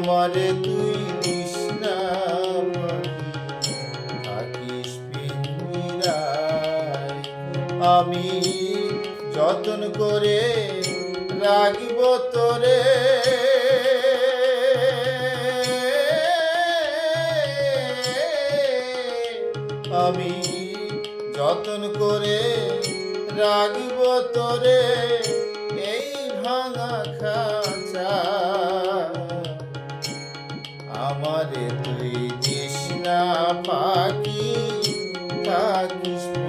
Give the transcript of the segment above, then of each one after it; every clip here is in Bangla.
আমারে তুই দিস থাকিস আমি যতন করে রাখব তোরে। আমি যতন করে রাখব তোরে। এই ভাঙা খাঁচা পাখি থাকিস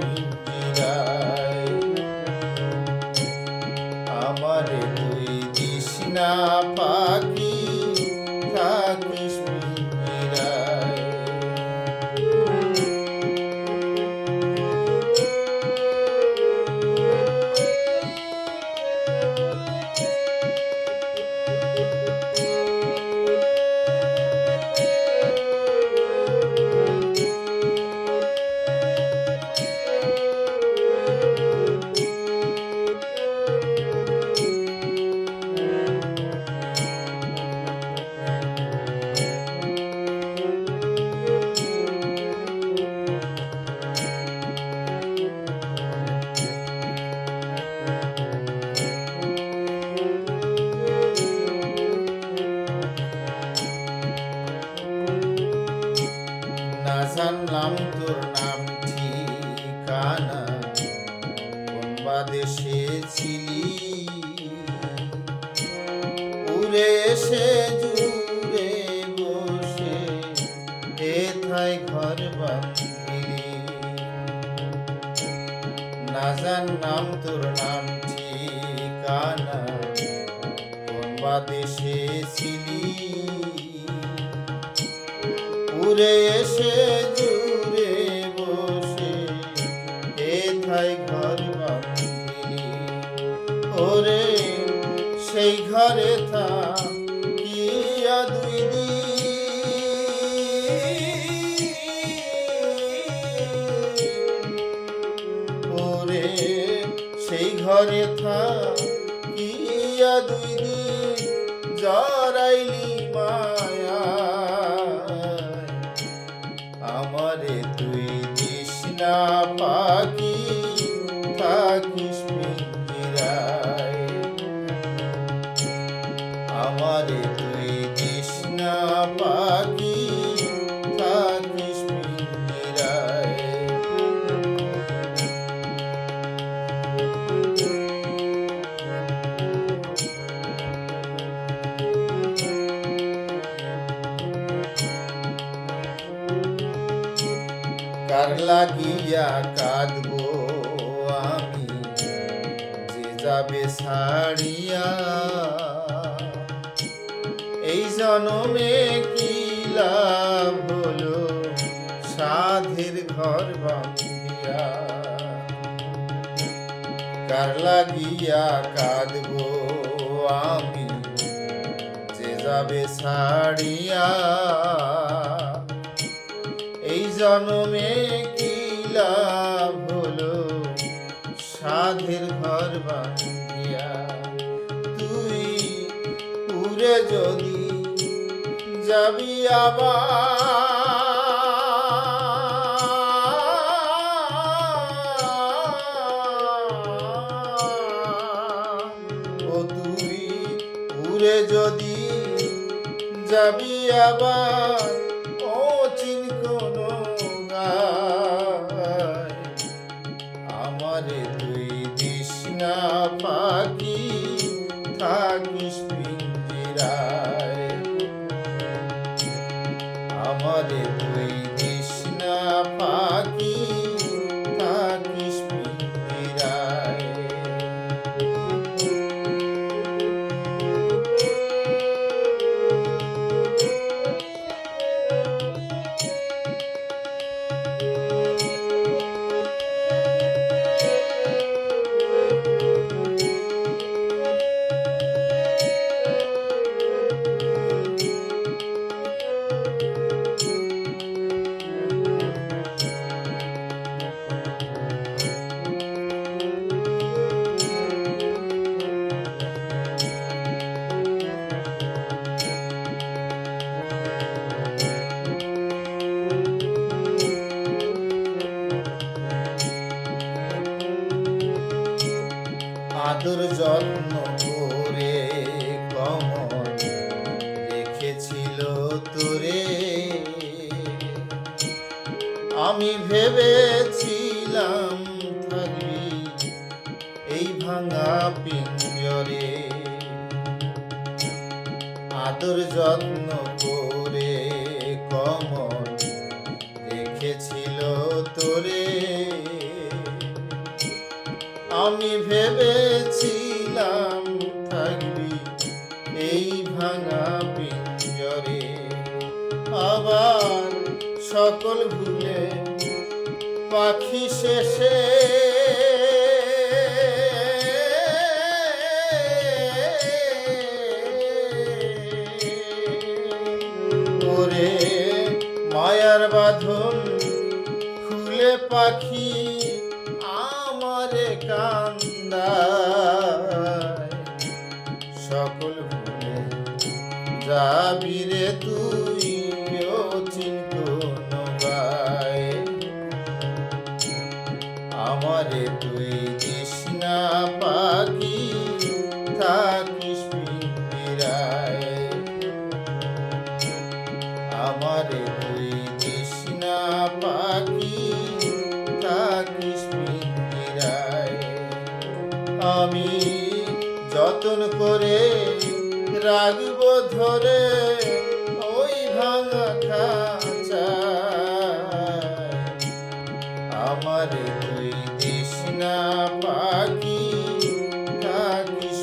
বাদেশে ছিলি। উড়ে এসে জুড়ে বসে, এথায় ঘর বাঁধিলি। না জানলাম তোর নাম, ঠিকানা, কোন বাদেশে ছিলি? উড়ে এসে ওরে সেই ঘরে থা কি দুই ওরে, সেই ঘরে থা কি দুই দিন জরাইলি মায়া আমারে তুই না পাখি থাকিস কার লাগিয়া কাঁদবো আমি? যে যাবে এই জনমে কি লাভ হলো? সাধের ঘর ভাঙিয়া কার লাগিয়া কাঁদবো আমি? যে যাবে ছাড়িয়া এই জন্মে কি লাভ হলো? সাধের ঘর ভাঙিয়া তুই উড়ে যদি যাবি আবার? ও তুই উড়ে যদি যাবি আবার? ও চিন কোনো আমারে তুই দিস না পাখি থাকিস যত্ন করে দেখেছিল রেখেছিল তোরে। আমি ভেবেছিলাম থাকবি এই ভাঙা পিঞ্জরে। আদর যত্ন করে কমল রেখেছিল তোরে। আমি ভেবে এই ভাঙা পিঞ্জরে আবার সকল ভুলে পাখি শেষে ওরে মায়ার বাঁধন খুলে পাখি যাবি রে তুই চিন্ত নগায় আমারে তুই কৃষ্ণা পাখি থাকিস পিঞ্জিরায় আমারে তুই কৃষ্ণা পাখি থাকিস পিঞ্জিরায় আমি যতন করে রাখব ধরে ওই ভাঙা খাঁচা আমারে তুই কৃষ্ণা পাখি, থাকিস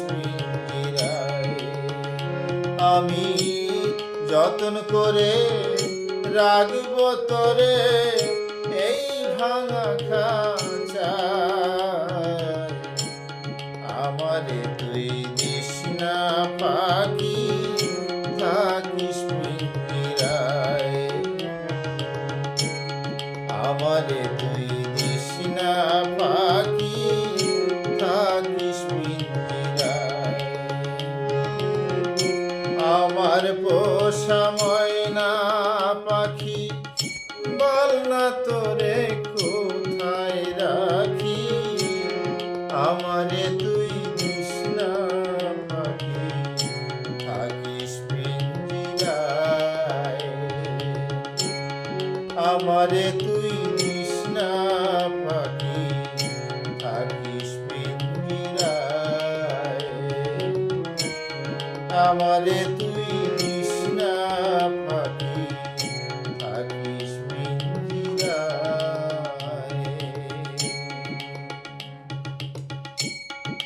আমি যতন করে রাখব তোরে এই ভাঙা খাঁচা আমারে তুই কৃষ্ণা পাখি থাকিস আমারে তুই কৃষ্ণা পাখি থাকিস আমারে তুই